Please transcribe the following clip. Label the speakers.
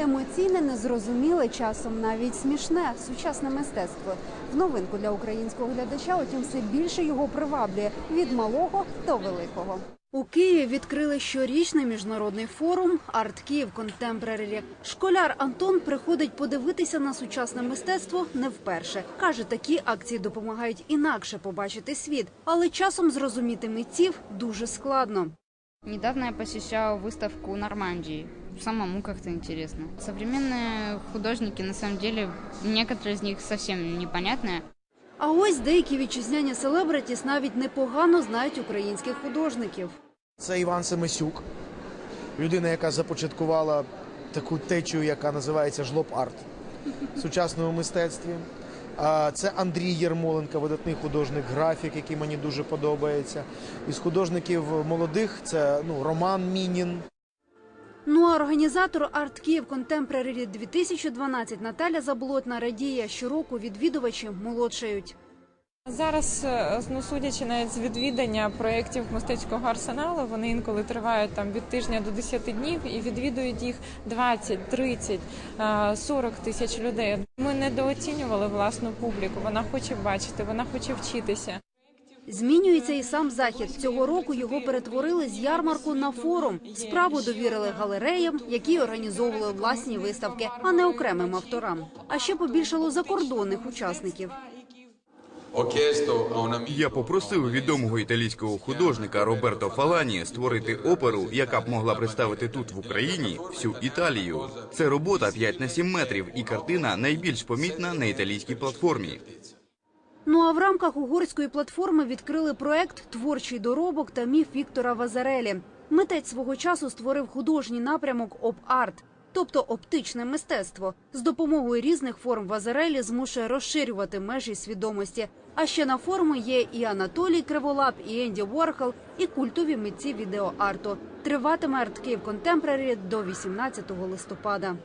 Speaker 1: Емоційне, незрозуміле, часом навіть смішне сучасне мистецтво. В новинку для українського глядача, утім, все більше його приваблює від малого до великого. У Києві відкрили щорічний міжнародний форум «Арт Київ Контемпрарі». Школяр Антон приходить подивитися на сучасне мистецтво не вперше. Каже, такі акції допомагають інакше побачити світ, але часом зрозуміти митців дуже складно.
Speaker 2: Недавно я посещала выставку Нормандии. Самому как-то интересно. Современные художники, на самом деле, некоторые из них совсем непонятные.
Speaker 1: А ось деякі вітчизняні селебритіс навіть непогано знають українських художників.
Speaker 3: Це Іван Семисюк, людина, яка започаткувала таку течію, яка називається жлоб-арт в сучасному мистецтві. Це Андрій Єрмоленко, видатний художник, графік, який мені дуже подобається. Із художників молодих це ну, Роман Мінін,
Speaker 1: Ну а організатор Арт Київ Контемпрарі 2012 Наталя Заблотна радіє, щороку відвідувачі молодшають.
Speaker 4: Зараз, е, ну судячи навіть з відвідання проєктів мистецького арсеналу, вони інколи тривають там від тижня до 10 днів і відвідують їх 20, 30, е, 40 тисяч людей. Ми недооцінювали власну публіку. Вона хоче бачити, вона хоче вчитися.
Speaker 1: Змінюється і сам захід. Цього року його перетворили з ярмарку на форум. Справу довірили галереям, які організовували власні виставки, а не окремим авторам. А ще побільшало закордонних учасників.
Speaker 5: Я попросив відомого італійського художника Роберто Фалані створити оперу, яка б могла представити тут в Україні всю Італію. Це робота 5 на 7 метрів, і картина найбільш помітна на італійській платформі.
Speaker 1: Ну а в рамках угорської платформи відкрили проект Творчий доробок та міф Віктора Вазарелі. Митець свого часу створив художній напрямок об-арт, тобто оптичне мистецтво. З допомогою різних форм вазерелі змушує розширювати межі свідомості. А ще на форму є і Анатолій Криволап, і Енді Ворхол, і культові митці відеоарту. Триватиме арт Київ Контемпрарі до 18 листопада.